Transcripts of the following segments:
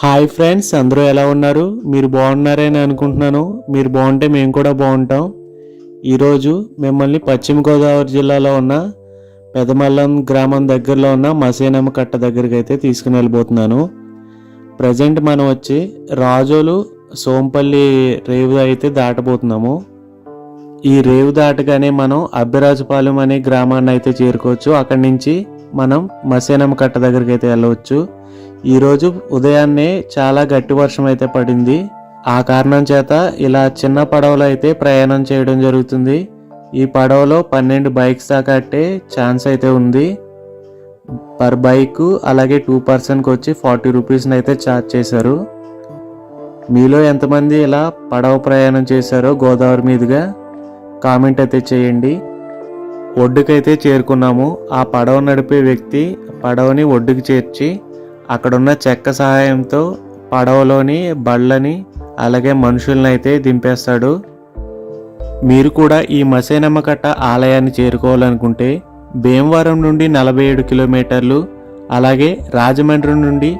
Hi friends అందరూ ఎలా ఉన్నారు? మీరు బాగున్నారని అనుకుంటున్నాను. మీరు బాగుంటే మేము కూడా బాగుంటాం. ఈరోజు మిమ్మల్ని పశ్చిమ గోదావరి జిల్లాలో ఉన్న పెదమల్లం గ్రామం దగ్గరలో ఉన్న మసేనమ్మ కట్ట దగ్గరికి అయితే తీసుకుని వెళ్ళిపోతున్నాను ప్రజెంట్ మనం వచ్చి రాజోలు సోంపల్లి రేవు అయితే దాటబోతున్నాము. ఈ రేవు దాటగానే మనం అబ్బిరాజుపాలెం అనే గ్రామాన్ని అయితే చేరుకోవచ్చు. అక్కడి నుంచి మనం మసేనమ్మ కట్ట దగ్గరికి అయితే వెళ్ళవచ్చు. ఈరోజు ఉదయాన్నే చాలా గట్టి వర్షం అయితే పడింది. ఆ కారణం చేత ఇలా చిన్న పడవలో అయితే ప్రయాణం చేయడం జరుగుతుంది. ఈ పడవలో పన్నెండు బైక్స్ దాకా అట్టే ఛాన్స్ అయితే ఉంది. పర్ బైక్ అలాగే టూ పర్సన్కి వచ్చి ఫార్టీ రూపీస్ని అయితే ఛార్జ్ చేశారు. మీలో ఎంతమంది ఇలా పడవ ప్రయాణం చేశారో గోదావరి మీదుగా కామెంట్ అయితే చేయండి. ఒడ్డుకైతే చేరుకున్నాము. ఆ పడవ నడిపే వ్యక్తి పడవని ఒడ్డుకు చేర్చి అక్కడున్న చెక్క సహాయంతో పడవలోని బళ్ళని అలాగే మనుషుల్ని అయితే దింపేస్తాడు. మీరు కూడా ఈ మసేనమ్మ కట్ట ఆలయాన్ని చేరుకోవాలనుకుంటే భీమవరం నుండి నలభై ఏడు కిలోమీటర్లు అలాగే రాజమండ్రి నుండి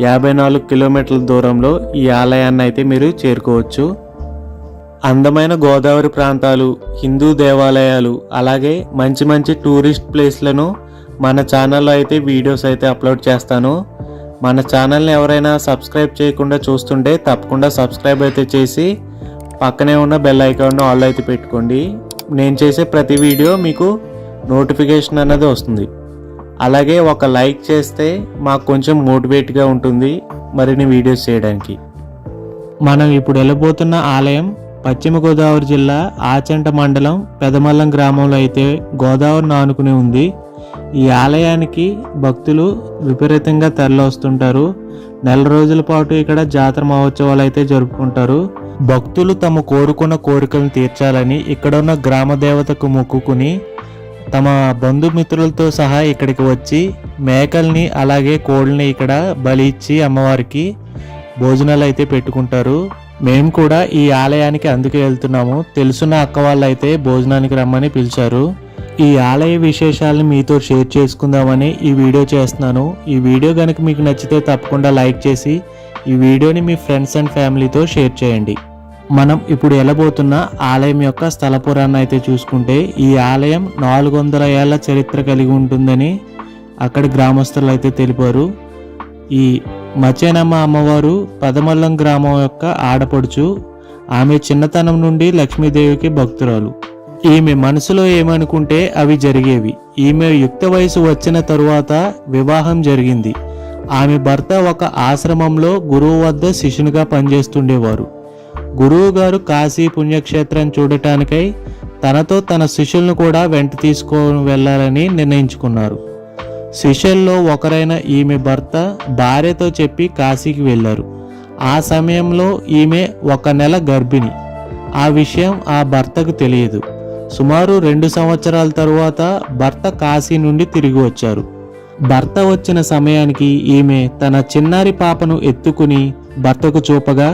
యాభై నాలుగు కిలోమీటర్ల దూరంలో ఈ ఆలయాన్ని అయితే మీరు చేరుకోవచ్చు. అందమైన గోదావరి ప్రాంతాలు హిందూ దేవాలయాలు అలాగే మంచి మంచి టూరిస్ట్ ప్లేస్లను మన ఛానల్లో అయితే వీడియోస్ అయితే అప్లోడ్ చేస్తాను. మన ఛానల్ని ఎవరైనా సబ్స్క్రైబ్ చేయకుండా చూస్తుంటే తప్పకుండా సబ్స్క్రైబ్ అయితే చేసి పక్కనే ఉన్న బెల్ ఐకాన్ ఆల్ అయితే పెట్టుకోండి. నేను చేసే ప్రతి వీడియో మీకు నోటిఫికేషన్ అన్నది వస్తుంది. అలాగే ఒక లైక్ చేస్తే మాకు కొంచెం మోటివేట్గా ఉంటుంది మరిన్ని వీడియోస్ చేయడానికి. మనం ఇప్పుడు వెళ్ళబోతున్న ఆలయం పశ్చిమ గోదావరి జిల్లా ఆచంట మండలం పెదమల్లం గ్రామంలో అయితే గోదావరిని ఆనుకుని ఉంది. ఈ ఆలయానికి భక్తులు విపరీతంగా తరలివస్తుంటారు నెల రోజుల పాటు ఇక్కడ జాతర మహోత్సవాలు అయితే జరుపుకుంటారు. భక్తులు తమ కోరుకున్న కోరికలను తీర్చాలని ఇక్కడ ఉన్న గ్రామ దేవతకు మొక్కుకుని తమ బంధుమిత్రులతో సహా ఇక్కడికి వచ్చి మేకల్ని అలాగే కోళ్ళని ఇక్కడ బలి ఇచ్చి అమ్మవారికి భోజనాలు అయితే పెట్టుకుంటారు. మేము కూడా ఈ ఆలయానికి అందుకే వెళ్తున్నాము. తెలుసున్న అక్క వాళ్ళు అయితే భోజనానికి రమ్మని పిలిచారు. ఈ ఆలయ విశేషాలను మీతో షేర్ చేసుకుందామని ఈ వీడియో చేస్తున్నాను. ఈ వీడియో కనుక మీకు నచ్చితే తప్పకుండా లైక్ చేసి ఈ వీడియోని మీ ఫ్రెండ్స్ అండ్ ఫ్యామిలీతో షేర్ చేయండి. మనం ఇప్పుడు వెళ్ళబోతున్న ఆలయం యొక్క స్థల పురాణం అయితే చూసుకుంటే ఈ ఆలయం నాలుగు వందల ఏళ్ళ చరిత్ర కలిగి ఉంటుందని అక్కడ గ్రామస్తులు అయితే తెలిపారు. ఈ మచేనమ్మ అమ్మవారు పదమల్లం గ్రామం యొక్క ఆడపడుచు ఆమె చిన్నతనం నుండి లక్ష్మీదేవికి భక్తురాలు. ఈమె మనసులో ఏమనుకుంటే అవి జరిగేవి. ఈమె యుక్త వయసు వచ్చిన తరువాత వివాహం జరిగింది. ఆమె భర్త ఒక ఆశ్రమంలో గురువు వద్ద శిష్యునిగా పనిచేస్తుండేవారు. గురువు గారు కాశీ పుణ్యక్షేత్రం చూడటానికై తనతో తన శిష్యులను కూడా వెంట తీసుకొని వెళ్ళాలని నిర్ణయించుకున్నారు. శిష్యుల్లో ఒకరైన ఈమె భర్త భార్యతో చెప్పి కాశీకి వెళ్ళారు. ఆ సమయంలో ఈమె ఒక నెల గర్భిణి. ఆ విషయం ఆ భర్తకు తెలియదు. సుమారు రెండు సంవత్సరాల తరువాత భర్త కాశీ నుండి తిరిగి వచ్చారు. భర్త వచ్చిన సమయానికి ఈమె తన చిన్నారి పాపను ఎత్తుకుని భర్తకు చూపగా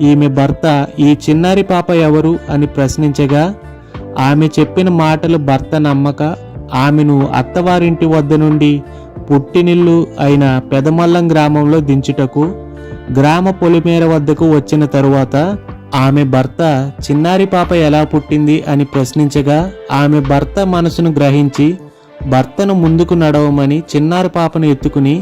ఈమె భర్త ఈ చిన్నారి పాప ఎవరు? అని ప్రశ్నించగా ఆమె చెప్పిన మాటలు భర్త నమ్మక ఆమెను అత్తవారింటి వద్ద నుండి పుట్టినిల్లు అయిన పెదమల్లం గ్రామంలో దించుటకు గ్రామ పొలిమేర వద్దకు వచ్చిన తరువాత ఆమె భర్త చిన్నారి పాప ఎలా పుట్టింది అని ప్రశ్నించగా ఆమె భర్త మనసును గ్రహించి భర్తను ముందుకు నడవమని చిన్నారి పాపను ఎత్తుకుని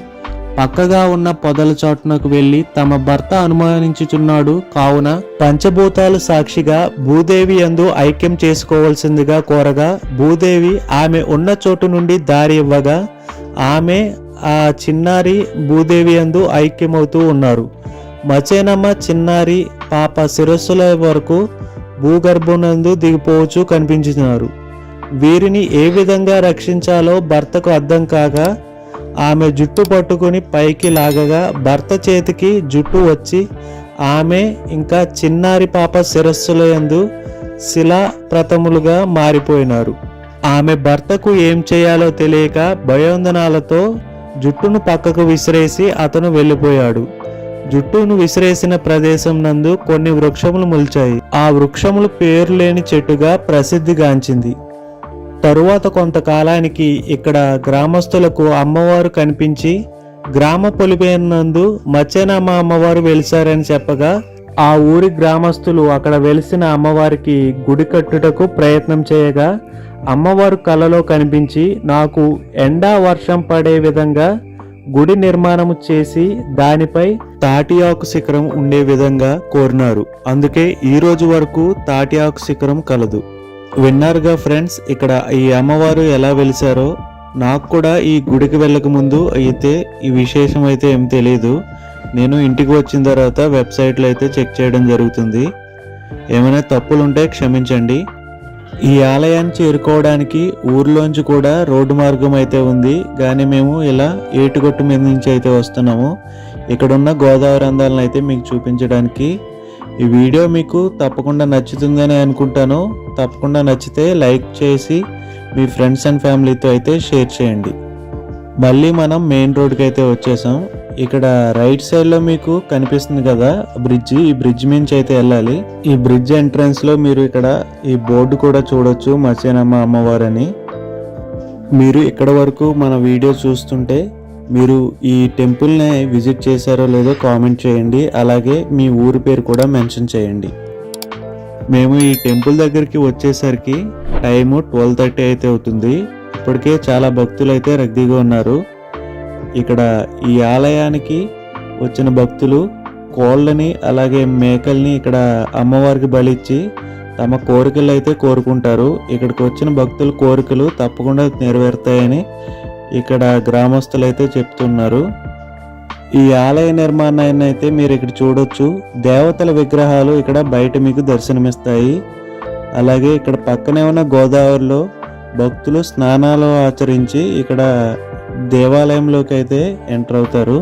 పక్కగా ఉన్న పొదల చోటునకు వెళ్ళి తమ భర్త అనుమానించుచున్నాడు. కావున పంచభూతాలు సాక్షిగా భూదేవి అందు ఐక్యం చేసుకోవాల్సిందిగా కోరగా భూదేవి ఆమె ఉన్న చోటు నుండి దారి ఇవ్వగా ఆమె ఆ చిన్నారి భూదేవి యందు ఐక్యమవుతూ ఉన్నారు. మచేనమ్మ చిన్నారి పాప శిరస్సుల వరకు భూగర్భునందు దిగిపోవచ్చు కనిపించినారు. వీరిని ఏ విధంగా రక్షించాలో భర్తకు అర్థం కాగా ఆమె జుట్టు పట్టుకుని పైకి లాగగా భర్త చేతికి జుట్టు వచ్చి ఆమె ఇంకా చిన్నారి పాప శిరస్సులందు శిలా ప్రతములుగా మారిపోయినారు. ఆమె భర్తకు ఏం చేయాలో తెలియక భయోందనాలతో జుట్టును పక్కకు విసిరేసి అతను వెళ్ళిపోయాడు. జుట్టును విసిరేసిన ప్రదేశం నందు కొన్ని వృక్షములు మొలిచాయి. ఆ వృక్షములు పేరు లేని చెట్టుగా ప్రసిద్ధిగాంచింది తరువాత కొంతకాలానికి ఇక్కడ గ్రామస్తులకు అమ్మవారు కనిపించి గ్రామ పొలిపేరునందు మచ్చేనమ్మ అమ్మవారు వెలిసారని చెప్పగా ఆ ఊరి గ్రామస్తులు అక్కడ వెలిసిన అమ్మవారికి గుడి కట్టుటకు ప్రయత్నం చేయగా అమ్మవారు కలలో కనిపించి నాకు ఎండా వర్షం పడే విధంగా గుడి నిర్మాణము చేసి దానిపై తాటి ఆకు శిఖరం ఉండే విధంగా కోరినారు. అందుకే ఈ రోజు వరకు తాటి ఆకు శిఖరం కలదు. విన్నారుగా ఫ్రెండ్స్ ఇక్కడ ఈ అమ్మవారు ఎలా వెలిసారో నాకు కూడా ఈ గుడికి వెళ్ళక ముందు అయితే ఈ విశేషం అయితే ఏం తెలియదు నేను ఇంటికి వచ్చిన తర్వాత వెబ్సైట్లో అయితే చెక్ చేయడం జరుగుతుంది. ఏమైనా తప్పులు ఉంటే క్షమించండి. ఈ ఆలయాన్ని చేరుకోవడానికి ఊర్లోంచి కూడా రోడ్డు మార్గం అయితే ఉంది. కానీ మేము ఇలా ఏటుగొట్టు మీద నుంచి అయితే వస్తున్నాము. ఇక్కడున్న గోదావరి అందాలను అయితే మీకు చూపించడానికి. ఈ వీడియో మీకు తప్పకుండా నచ్చుతుందని అనుకుంటాను. తప్పకుండా నచ్చితే లైక్ చేసి మీ ఫ్రెండ్స్ అండ్ ఫ్యామిలీతో అయితే షేర్ చేయండి. మళ్ళీ మనం మెయిన్ రోడ్కి అయితే వచ్చేసాం. ఇక్కడ రైట్ సైడ్లో మీకు కనిపిస్తుంది కదా బ్రిడ్జ్ ఈ బ్రిడ్జ్ మించి అయితే వెళ్ళాలి. ఈ బ్రిడ్జ్ ఎంట్రన్స్లో మీరు ఇక్కడ ఈ బోర్డు కూడా చూడొచ్చు మత్స్యనమ్మ అమ్మవారని. మీరు ఇక్కడ వరకు మన వీడియో చూస్తుంటే మీరు ఈ టెంపుల్ని విజిట్ చేశారో లేదో కామెంట్ చేయండి. అలాగే మీ ఊరి పేరు కూడా మెన్షన్ చేయండి. మేము ఈ టెంపుల్ దగ్గరికి వచ్చేసరికి టైము ట్వెల్వ్ థర్టీ అయితే అవుతుంది. ఇప్పటికే చాలా భక్తులు అయితే రద్దీగా ఉన్నారు. ఇక్కడ ఈ ఆలయానికి వచ్చిన భక్తులు కోళ్ళని అలాగే మేకల్ని ఇక్కడ అమ్మవారికి బలిచ్చి తమ కోరికలు అయితే కోరుకుంటారు. ఇక్కడికి వచ్చిన భక్తుల కోరికలు తప్పకుండా నెరవేరుతాయని ఇక్కడ గ్రామస్తులు అయితే చెప్తున్నారు. ఈ ఆలయ నిర్మాణాన్ని అయితే మీరు ఇక్కడ చూడొచ్చు. దేవతల విగ్రహాలు ఇక్కడ బయట మీకు దర్శనమిస్తాయి. అలాగే ఇక్కడ పక్కనే ఉన్న గోదావరిలో భక్తులు స్నానాలు ఆచరించి ఇక్కడ దేవాలయంలోకి అయితే ఎంటర్ అవుతారు.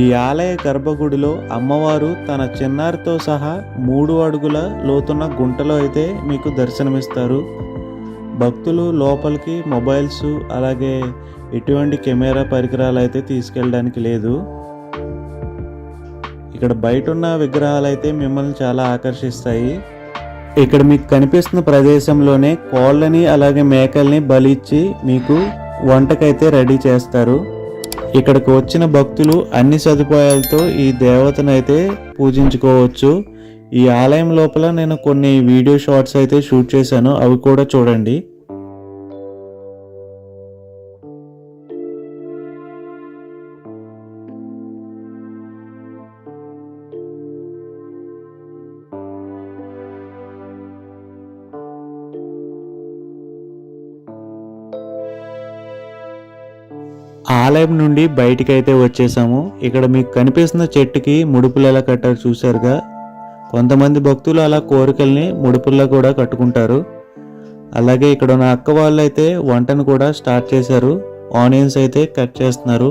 ఈ ఆలయ గర్భగుడిలో అమ్మవారు తన చిన్నారితో సహా మూడు అడుగుల లోతున్న గుంటలో అయితే మీకు దర్శనమిస్తారు. భక్తులు లోపలికి మొబైల్స్ అలాగే ఎటువంటి కెమెరా పరికరాలు అయితే తీసుకెళ్ళడానికి లేదు. ఇక్కడ బయట ఉన్న విగ్రహాలు అయితే మిమ్మల్ని చాలా ఆకర్షిస్తాయి. ఇక్కడ మీకు కనిపిస్తున్న ప్రదేశంలోనే కోళ్ళని అలాగే మేకల్ని బలిచ్చి మీకు వంటకైతే రెడీ చేస్తారు. ఇక్కడికి వచ్చిన భక్తులు అన్ని సదుపాయాలతో ఈ దేవతను అయితే పూజించుకోవచ్చు. ఈ ఆలయం లోపల నేను కొన్ని వీడియో షార్ట్స్ అయితే షూట్ చేశాను. అవి కూడా చూడండి. ఆలయం నుండి బయటికి అయితే వచ్చేసాము. ఇక్కడ మీకు కనిపిస్తున్న చెట్టుకి ముడుపులు ఎలా కట్టారు చూసారుగా కొంతమంది భక్తులు అలా కోరికల్ని ముడుపుల్లో కూడా కట్టుకుంటారు. అలాగే ఇక్కడ ఉన్న అక్క వాళ్ళు అయితే వంటను కూడా స్టార్ట్ చేశారు. ఆనియన్స్ అయితే కట్ చేస్తున్నారు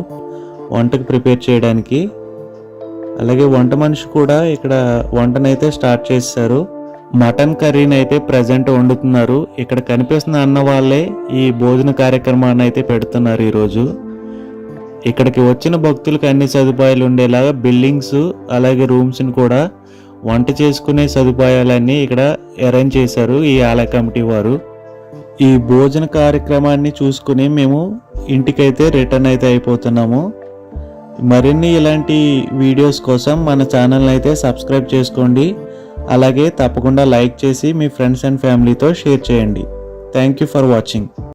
వంటకు ప్రిపేర్ చేయడానికి. అలాగే వంట మనిషి కూడా ఇక్కడ వంటనైతే స్టార్ట్ చేశారు. మటన్ కర్రీని అయితే ప్రజెంట్ వండుతున్నారు. ఇక్కడ కనిపిస్తున్న అన్న వాళ్ళే ఈ భోజన కార్యక్రమాన్ని అయితే పెడుతున్నారు ఈరోజు. ఇక్కడికి వచ్చిన భక్తులకు అన్ని సదుపాయాలు ఉండేలాగా బిల్డింగ్స్ అలాగే రూమ్స్ని కూడా వంట చేసుకునే సదుపాయాలన్నీ ఇక్కడ అరేంజ్ చేశారు ఈ ఆలయ కమిటీ వారు. ఈ భోజన కార్యక్రమాన్ని చూసుకుని మేము ఇంటికైతే రిటర్న్ అయితే అయిపోతున్నాము. మరిన్ని ఇలాంటి వీడియోస్ కోసం మన ఛానల్ని అయితే సబ్స్క్రైబ్ చేసుకోండి. అలాగే తప్పకుండా లైక్ చేసి మీ ఫ్రెండ్స్ అండ్ ఫ్యామిలీతో షేర్ చేయండి. Thank you for watching.